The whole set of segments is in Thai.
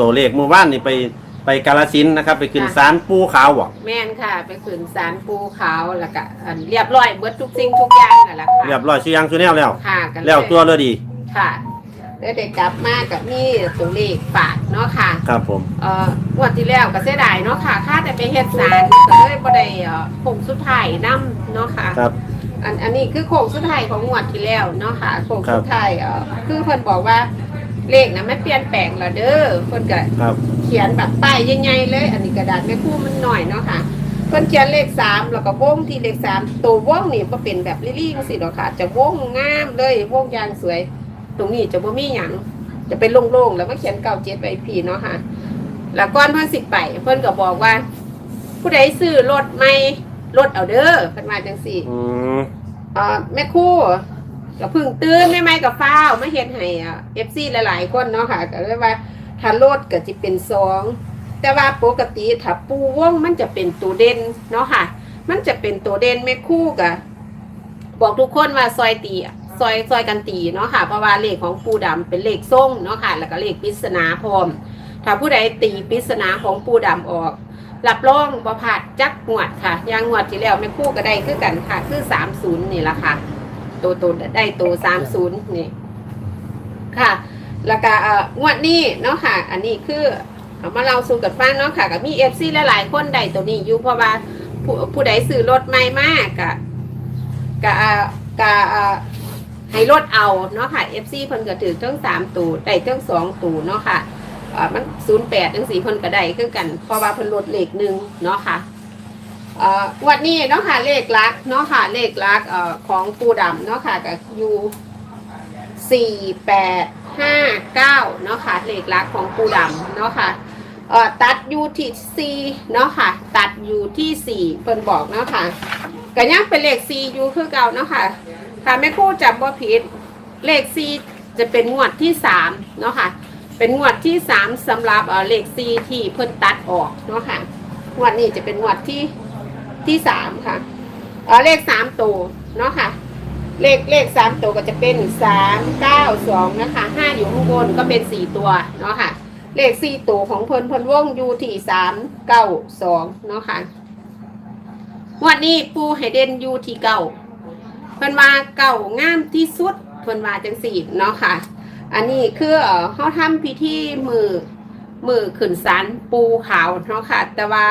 ตัวเลขเมื่อวานนี่ไปไปกาลสินธุ์นะครับ ไปขึ้นค่ะ ศาลปูขาวบ่แม่นค่ะ ไปขืนสารปูขาวแล้วก็อันเรียบร้อยเบิดทุกสิ่งทุกอย่างนั่นแหละค่ะเรียบร้อยชื่อยังชื่อแนวแล้ว ค่ะกันเยแล้วตัวเลยดีค่ะแล้วได้กลับมากับนี่ตัวเลขฝากเนาะค่ะ ครับผม เอ่องวดที่แล้วก็เสียดายเนาะค่ะค่าแต่ไปเฮ็ดสารก็เลยบ่ได้เอ่อโค้งสุดท้ายนํเนาะค่ะ ครับ อันอันนี้คือโค้งสุดท้ายของงวดที่แล้วเนาะค่ะโค้งครับสุดท้ายเอ่อคือเพิ่นบอกว่า เลขนะไม่เปลี่ยนแปลงและเด้อเพิ่นก็ครับ เขียนแบบป้ายใหญ่ๆเลย อันนี้กระดาษไม่คู่มันหน่อยเนาะค่ะเพิ่นเขียนเลขสามแล้วก็วงที่เลขสามตัววงนี่บ่เป็นแบบลี่ๆสิหรอกค่ะ จะวงงามเลยวงยางสวย ตรงนี้จะบ่มีหยังจะเป็นโล่งๆแล้วก็เขียนเก้าเจ็ดไว้พี่เนาะค่ะ แล้วก่อนเพิ่นสิไปเพิ่นก็บอกว่า ผู้ใดซื้อรถใหม่รถเอาเด้อเพิ่นมาจังซี่อืม เอ่อแม่ครู่ ก็เพึ่งตื่นไม่ไม่กับฟ้าวมาเฮ็ดให้อะ FC หลายๆ คนเนาะค่ะก็เลยว่าถ้ารถก็สิเป็นสองแต่ว่าปกติถ้าปูว่องมันจะเป็นตัวเด่นเนาะค่ะ มันจะเป็นตัวเด่นแม่คู่ก็บบอกทุกคนว่าซอยตีซอยซอยกันตีเนาะค่ะเพราะว่าเลขของปูดำเป็นเลขส้มเนาะค่ะ แล้วก็เลขปริศนาพร้อม ถ้าผู้ใดตีปริศนาของปูดำออกรับรองบ่ผาดจักงวดค่ะยางงวดที่แล้วแม่คู่ก็ได้คือกันค่ะ คือสามศูนย์นี่แหละค่ะ ตัวตัวได้ตัวสามศูนย์นี่ ค่ะ แล้วก็เอ่องวดนี้เนาะค่ะ อันนี้คือเอามาเราสู่กันฟังเนาะค่ะกับมีเอฟซีหลายๆคนได้ตัวนี้อยู่เพราะว่าผู้ผู้ใดซื้อรถใหม่มากกะกะเอ่อกะเอ่อให้รถเอาเนาะค่ะเอฟซีเพิ่นก็ถือทั้งสามตูได้ทั้งสองตูเนาะค่ะเอ่อมันศูนย์แปดทั้งสี่เพิ่นก็ได้คือกันเพราะว่าเพิ่นลดเลขหนึ่งเนาะค่ะเอ่อ วันนี้เนาะค่ะเลขลักเนาะค่ะเลขลักอ่อของปูดำเนาะค่ะก็อยู่สี่แปดห้าเก้าเนาะค่ะเลขลักของปูดำเนาะค่ะตัดอยู่ที่สี่เนาะค่ะ ตัดอยู่ที่สี่เพิ่นบอกเนาะค่ะก็ยังเป็นเลขสี่อยู่คือเก่าเนาะค่ะค่ะแม่คู่จำว่าผิดเลขสี่จะเป็นงวดที่สามเนาะค่ะ เป็นงวดที่สามสำหรับอ่อเลขสี่ที่เพิ่นตัดออกเนาะค่ะงวดนี้จะเป็นงวดที่ ที่สามค่ะเออเลขสามตัวเนาะค่ะ เลขเลขสามตัวก็จะเป็นสามเก้าสองนะคะห้าอยู่ข้างบนก็เป็นสี่ตัวเนาะค่ะ เลขสี่ตัวของเพลินเพลินวงยูที่สามเก้าสองเนาะค่ะวันนี้ปูไฮเดนยูที่เก้าเพิ่นว่าเก่างามที่สุดเพิ่นว่าจังสี่เนาะค่ะ อันนี้คือเขาทำพิธีมือมือขึ้นศาลปูขาวเนาะค่ะ แต่ว่า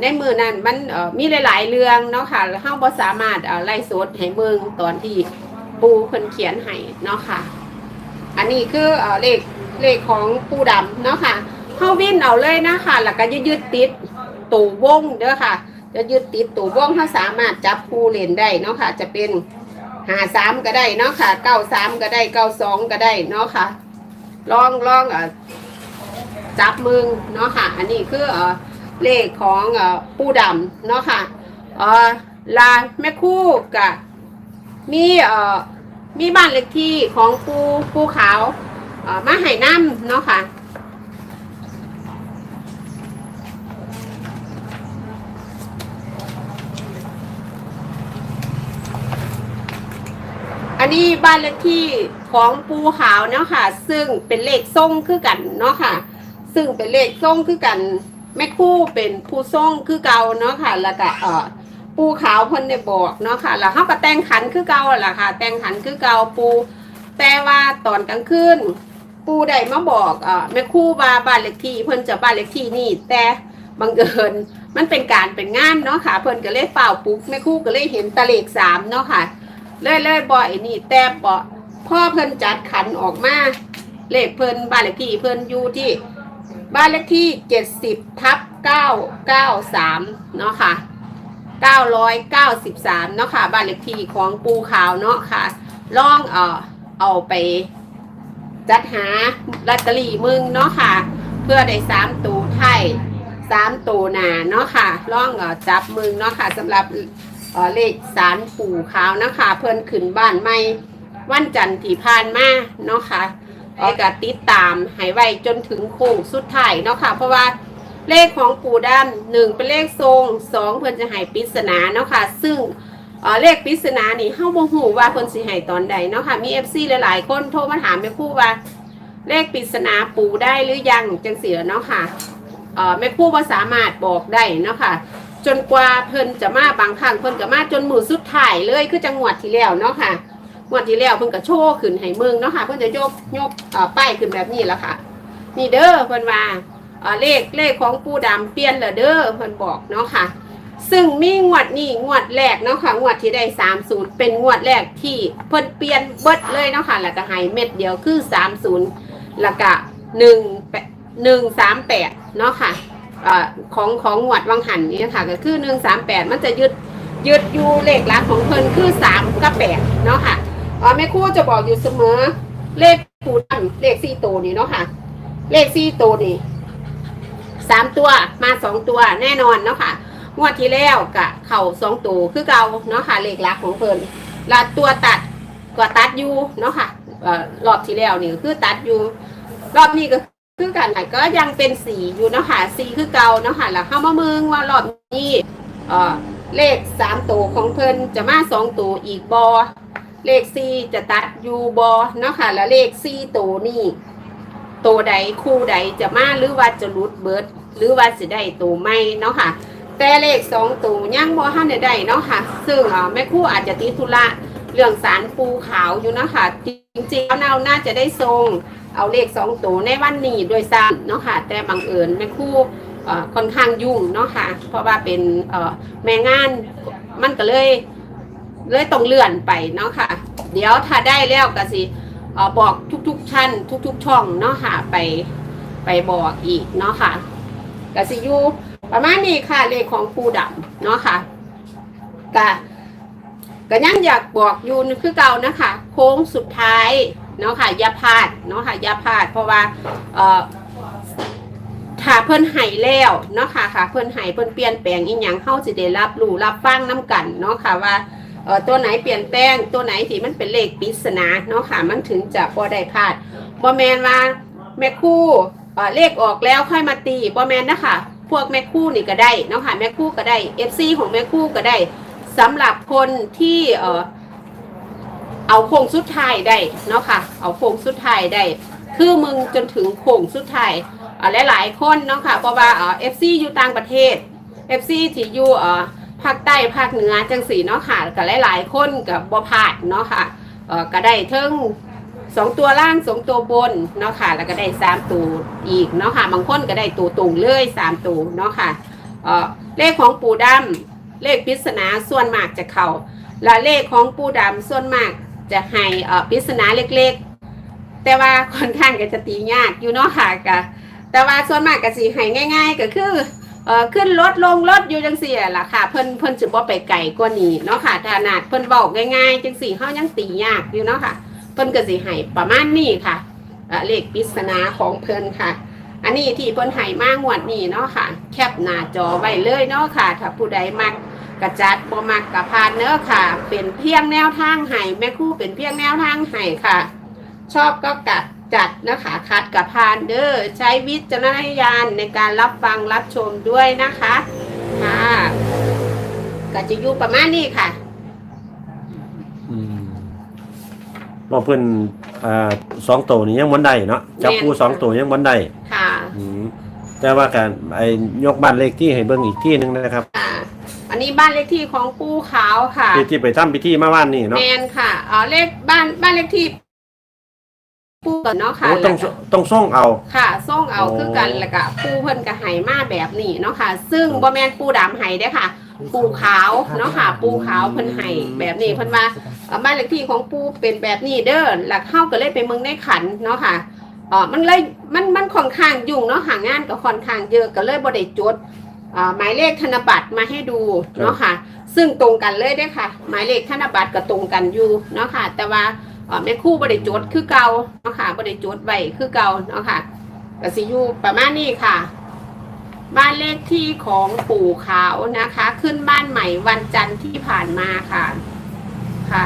ในมือนั้นมันมีหลาย ๆ เรื่องเนาะค่ะเฮาบ่สามารถไล่สดให้เมืองตอนที่ปูเพิ่นเขียนให้เนาะค่ะ อันนี้คือเอเลขเลขของปูดำเนาะค่ะเฮาวิ่นเอาเลยนะคะแล้วก็ยึดติดตูวงเด้อค่ะจะยึดติดตูวงเฮาสามารถจับคู่เล่นได้เนาะค่ะ จะเป็นหาสามก็ได้เนาะค่ะเก้าสามก็ได้เก้าสองก็ได้เนาะค่ะลองลองอ่อจับมึงเนาะค่ะ อันนี้คือเอ่อ เลขของอปูดำเนาะค่ะเอ่อลาแม่คู่กับมีอ่อมีบ้านเลขที่ของปูปูขาวอ่อมาให้น้ำเนาะค่ะอันนี้บ้านเลขที่ของปูขาวเนาะค่ะ ซึ่งเป็นเลขส่งคือกันเนาะค่ะ ซึ่งเป็นเลขส่งคือกัน แม่คู่เป็นผู้ส่งคือเก่าเนาะค่ะแล้วก็เอ่อปูขาวเพิ่นได้บอกเนาะค่ะแล้วเขาก็แต่งขันคือเก่าแหละค่ะ แต่งขันคือเก่าปูแต่ว่าตอนกลางคืนปูได้มาบอกเอ่อแม่คู่ว่าบ้านเลขที่เพิ่นจะบ้านเลขที่นี่ แต่บังเอิญมันเป็นการเป็นงานเนาะค่ะ เพิ่นก็เลยเฝ้าปลุกแม่คู่ก็เลยเห็นตะเลขสามเนาะค่ะเลยเลยบ่อยนี่แต่บ่พ่อเพิ่นจัดขันออกมาเลขเพิ่นบ้านเลขที่เพิ่นอยู่ที่ บ้านเลขที่ 70 ทับ 993 เนาะค่ะ 993 เนาะค่ะ บ้านเลขที่ของปูขาวเนาะค่ะลองเอ่อเอาไปจัดหาลอตเตอรี่มึงเนาะค่ะ เพื่อได้สามตูไทยสามตูนาเนาะค่ะลองเออจับมึงเนาะค่ะสำหรับเออเลขสารปู่ขาวนะคะเพิ่นขึ้นบ้านใหม่วันจันทร์ที่ผ่านมาเนาะค่ะ แล้วก็ติดตามให้ไวจนถึงโค้งสุดท้ายเนาะค่ะ เพราะว่าเลขของปู่ด้านหนึ่งเป็นเลขทรงสองเพิ่นจะให้ปริศนาเนาะค่ะ ซึ่งเเลขปริศนานี่เฮาบ่ฮู้ว่าเพิ่นสิให้ตอนใดเนาะค่ะมี FC หลายๆ คนโทรมาถามแม่คู่ว่า เลขปริศนาปูได้หรือยังจังเสียเนาะค่ะแม่คู่ว่าสามารถบอกได้เนาะค่ะจนกว่าเพิ่นจะมาบางครั้งเพิ่นก็มาจนมือสุดท้ายเลยคือจังหวัดที่แล้วเนาะค่ะ งวดที่แล้วเพิ่นก็โชว์ขึ้นให้เมืองเนาะค่ะเพิ่นจะยกยกป้ายขึ้นแบบนี้แล้วค่ะ นี่เด้อเพิ่นว่าเลขเลขของปูดำเปลี่ยนแล้วเด้อเพิ่นบอกเนาะค่ะ ซึ่งมีงวดนี้งวดแรกเนาะค่ะงวดที่ได้30เป็นงวดแรกที่เพิ่นเปลี่ยนเบิดเลยเนาะค่ะแล้วก็ให้เม็ดเดียวคือ30แล้วก็1 1 3 8เนาะค่ะเอ่อของของงวดวังหันนี่ค่ะก็คือ138มันจะยึดยึดอยู่เลขหลักของเพิ่นคือ3กับ8เนาะค่ะ อ่อแม่ครูจะบอกอยู่เสมอ เลขปูดำเลข4ตัวนี่เนาะค่ะ เลข4ตัวนี่สามตัวมาสองตัวแน่นอนเนาะค่ะ งวดที่แล้วกะเข่าสองตัวคือเก่าเนาะค่ะ เลขลักของเพิ่นลาตัวตัดก็ตัดอยู่เนาะค่ะรอบที่แล้วนี่คือตัดอยู่ รอบนี้ก็คือกันค่ะก็ยังเป็นสีอยู่เนาะค่ะสีคือเก่าเนาะค่ะแล้วเข้ามาเมืองว่ารอบนี้เอ่อเลขสามตัวของเพิ่นจะมาสองตัวอีกบอ เลขสี่จะตัดอยู่บอเนาะค่ะ แล้วเลขสี่ตัวนี่ตัวใดคู่ใดจะมาหรือว่าจะรุดเบิดหรือว่าสิได้ตัวไม่เนาะค่ะ แต่เลขสองตัวยังบ่ทันได้ไดเนาะค่ะ ซึ่งอ่อแม่คู่อาจจะติดธุระเรื่องสารปูขาวอยู่เนาะค่ะ จริงๆแล้วเราน่าจะได้ทรงเอาเลขสองตัวในวันนี้โดวยซ้ำเนาะค่ะ แต่บังเอิญแม่คู่อ่อค่อนข้างยุ่งเนาะค่ะ เพราะว่าเป็นอ่อแม่งานมันก็เลย เลยต้องเลื่อนไปเนาะค่ะ เดี๋ยวถ้าได้แล้วก็สิอบอกทุกๆชั้นทุก ๆ ช่องเนาะค่ะไปไปบอกอีกเนาะค่ะก็สิอยู่ประมาณนี้ค่ะเลขของปูดำเนาะค่ะกะก็ยังอยากบอกอยู่คือเก่านะคะ โค้งสุดท้ายเนาะค่ะอย่าพลาดเนาะค่ะอย่าพลาดเพราะว่าเอ่อถ้าเพิ่นไห้แล้วเนาะค่ะค่ะเพิ่นไห้เพิ่นเปลี่ยนแปลงอีหยังเข้าสิได้รับรู้รับฟังน้กันเนาะค่ะว่า เอ่อตัวไหนเปลี่ยนแปลงตัวไหนที่มันเป็นเลขปริศนาเนาะค่ะมันถึงจะบ่ได้พลาดบ่แมนว่าแม่คู่เอ่อเลขออกแล้วค่อยมาตีบ่แมนนะคะพวกแม่คู่นี่ก็ได้เนาะค่ะแม่คู่ก็ได้ FC ของแม่คู่ก็ได้สำหรับคนที่เออเอาโค้งสุดท้ายได้เนาะค่ะ เอาโค้งสุดท้ายได้ คือมึงจนถึงโค้งสุดท้ายอ่าหลายคนเนาะค่ะเพราะว่าเออฟซีอยู่ต่างประเทศ FC ที่อยู่เออ ภาคใต้ภาคเหนือจังสีเนาะค่ะก็หลายๆคนกับบ่พลาดเนาะค่ะเออก็ได้เทิงสองตัวล่างสองตัวบนเนาะค่ะ แล้วก็ได้สามตัวอีกเนาะค่ะบางคนก็ได้ตัวตรงเลยสามตัวเนาะค่ะเออเลขของปูดำเลขปริศนาส่วนมากจะเข้าและเลขของปูดำส่วนมากจะให้เออปริศนาเล็กๆ แต่ว่าค่อนข้างก็จะตียากอยู่เนาะค่ะกะแต่ว่าส่วนมากก็สิให้ง่าย ๆ ก็คือ เอ่อขึ้นรถลงรถอยู่จังสี่ล่ะค่ะ เพิ่นเพิ่นสิบ่ไปไกลกว่านี้เนาะค่ะถนัดเพิ่นบอกง่ายๆจังสี่เฮายังตียากอยู่เนาะค่ะเพิ่นก็สิให้ประมาณนี้ค่ะเลขปริศนาของเพิ่นค่ะ อันนี้ที่เพิ่นให้มางวดนี้เนาะค่ะ แคปหน้าจอไว้เลยเนาะค่ะ ถ้าผู้ใดมักกระจัดบ่มักกระพานเนาะค่ะ เป็นเพียงแนวทางให้แม่คู่เป็นเพียงแนวทางให้ค่ะ ชอบก็กัด จัดนะคะคัดกับพานเด้อใช้วิจารณญาณในการรับฟังรับชมด้วยนะคะค่ะก็จะอยู่ประมาณนี้ค่ะอืมว่าเพิ่นเอ่อสองตัวนี้ยังบ่ได้เนาะจับคู่สองตัวยังบ่ได้ค่ะอืมแต่ว่าการไอ้ยกบ้านเลขที่ให้เบิ่งอีกที่หนึงนะครับค่ะอันนี้บ้านเลขที่ของปูขาวค่ะที่ที่ไปทำพิธีมาว่านนี่เนาะแมนค่ะอ๋อเลขบ้านบ้านเลขที่ ปูกันเนาะค่ะโอ้ต้องแล้วก็ ต้องส่งเอา ค่ะส่งเอาโอ้ คือกันแล้วก็ปูเพิ่นก็ให้มาแบบนี้เนาะค่ะ ซึ่งบ่แม่นปูดำให้เด้อค่ะ ปูขาวเนาะค่ะ ปูขาวเพิ่นให้แบบนี้เพิ่นว่าเอ่อบ้านเลขที่ของปูเป็นแบบนี้เด้อหลักเข้าก็เลยไปเมืองในขันเนาะค่ะเอ๋อมันเลยมันมันค่อนข้างยุ่งเนาะหางานก็ค่อนข้างเยอะก็เลยบ่ได้จดอ่าหมายเลขธนบัตรมาให้ดูเนาะค่ะ ซึ่งตรงกันเลยเด้อค่ะ หมายเลขธนบัตรก็ตรงกันอยู่เนาะค่ะ แต่ว่าเอ่อ แม่คู่บ่ได้จดคือเก่าเนาะค่ะบ่ได้จดไว้คือเก่าเนาะค่ะกสิอยู่ประมาณนี้ค่ะ บ้านเลขที่ของปู่ขาวนะคะ ขึ้นบ้านใหม่วันจันทร์ที่ผ่านมาค่ะ ค่ะ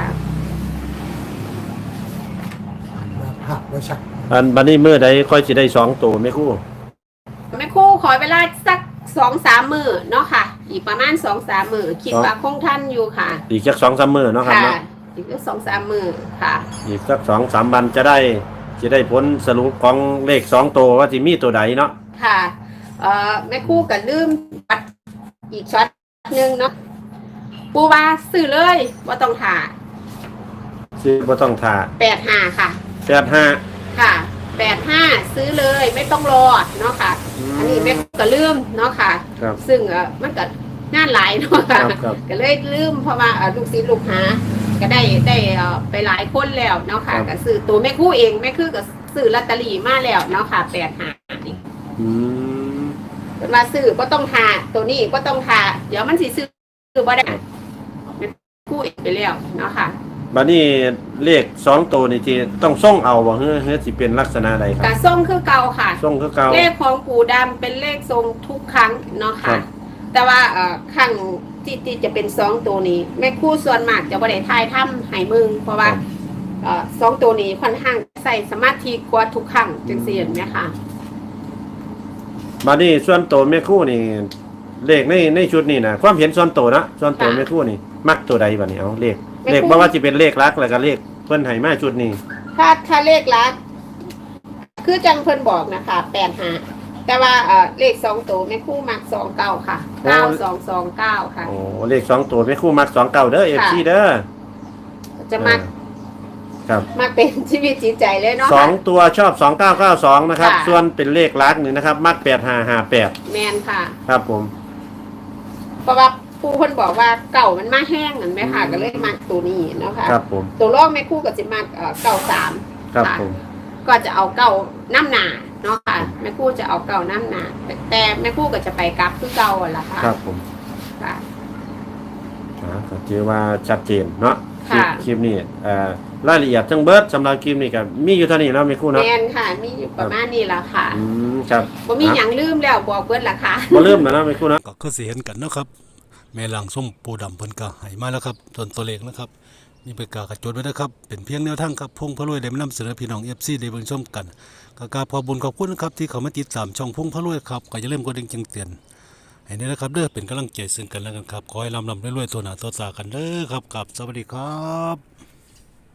มาผักไว้ชักอันบัดนี้เมื้อใดค่อยสิได้สองตัวแม่คู่แม่คู่ขอเวลาสักสองสามมือเนาะค่ะ อีกประมาณสองสามมือคิดว่าคงท่านอยู่ค่ะ อีกจักสองสามมือเนาะครับค่ะ เนาะ อีกสองสามมือค่ะ อีกสักสองสามวันจะได้จะได้ผลสรุปของเลขสองตัวว่าสิมีตัวใดเนาะค่ะเอ่อแม่ครู่ก็ลืมปัดอีกช็อตหนึ่งเนาะปูว่าซื้อเลยว่าต้องถ่าซื้อบ่ต้องท่าแปดห้าค่ะ แปดห้าค่ะแปดห้าซื้อเลยไม่ต้องรอเนาะค่ะ อันนี้แม่ก็ลืมเนาะค่ะ ครับ ซึ่งเอ่อมันก็งานหลายเนาะคค่ะรับครับ ก็เลยลืมเพราะว่าเอ่อลูกศิษย์ลูกหา ก็ได้ได้เอ่อไปหลายคนแล้วเนาะค่ะครับก็ซื้อตัวแม่ครู่เองแม่คือก็ซื้อลอตเตอรี่มาแล้วเนาะค่ะแปดห้านี่อืมเป็นว่าซื้อก็ต้องทาตัวนี้ก็ต้องทาเดี๋ยวมันสิซื้อซื้อบ่ได้แม่ครู่เองไปแล้วเนาะค่ะบัดนี้เลขสองตัวนี่ที่ต้องส่งเอาบ่เฮ้อเฮ้อสิเป็นลักษณะใดคกรัระบส่งคือเก่าค่ะส่งคือเก่าเลขของปู่ดำเป็นเลขทรงทุกครั้งเนาะครัค่ะบ แต่ว่าเอ่อครั้งที่ที่จะเป็นสองตัวนี้ แม่ครู่ส่วนมากจะบ่ได้ทายถ้ำให้มึง เพราะว่าเอ่อสองตัวนี้ค่อนข้างใส่สมาธิกว่าทุกครั้งจังซี่เห็นไหมคะบัดนี้ส่วนตัวแม่ครู่นี่เลขในในชุดนี้นะความเห็นส่วนตัวนะส่วนตัวแม่ครู่นี่มักตัวใดบัดนี้เอาเลขเลขบ่ว่าสิเป็นเลขลักแล้วก็เลขเพิ่นให้มาชุดนี้ถ้าถ้าเลขลัก คือจังเพิ่นบอกนะคะแปดหา แต่ว่าเอ่อเลขสองตัวแม่ครู่มักสองเก้าค่ะเก้าสองสองเก้าค่ะ โอ้เลขสองตัวแม่ครู่มักสองเก้าเด้อ FC เด้อจะมักครับมักเป็นชีวิตจิตใจเลยเนาะ สองค่ะตัวชอบสองเก้าเก้าสองนะครับ ค่ะ ส่วนเป็นเลขลักหนึ่งนะครับ มักแปดห้าห้าแปดแมนค่ะ ครับผม เพราะว่าผู้คนบอกว่าเก่ามันมาแห้งนั่นไหมค่ะ ก็เลยมักตัวนี้เนาะค่ะครับผมตัวลอกแม่คู่กับจิมักเอ่อเก่าสาม ครับผมก็จะเอาเก่าน้ำหนา เนาะค่ะแม่คู่จะเอาเก่าน้ำหนาแต่แต่แม่คู่ก็จะไปกลับคือเก่าอะล่ะค่ะครับผมค่ะ อ่าก็ถือว่าชัดเจนเนาะคลิปค่ะ คลิปนี้เอ่อรายละเอียดทั้งเบิร์ดสำหรับคลิปนี้ก็มีอยู่เท่านี้เนาะไม่คู่แมเนาะนค่ะ มีอยู่ประมาณนี้ละค่ะอืมครับบ่มีหยังลืมแล้วบอกเบิดละค่ะ บ่ลืมนะเนาะไม่คู่เนาะ ก็คือสิเห็นกันเนาะครับ แม่ล่างส้มปูดำเพิ่นก็ให้มาแล้วครับส่วนตัวเลขนะครับ นี่เป็นกากระจดไว้นะครับ เป็นเพียงแนวทางครับพงพะรวยได้มานำเสนอพี่น้อง FC ได้เบิ่งชมกันกากาพอบุญขอบคุณนะครับที่เขามาติดตามช่องพงพะรวยครับก็อย่าลืมกดดิ่งแจ้งเตือนให้นี่นะครับเด้อเป็นกำลังใจซึ่งกันและกันครับขอให้ลำลำรวยๆตัวหนาตัวตากันเด้อครับกับสวัสดีครับ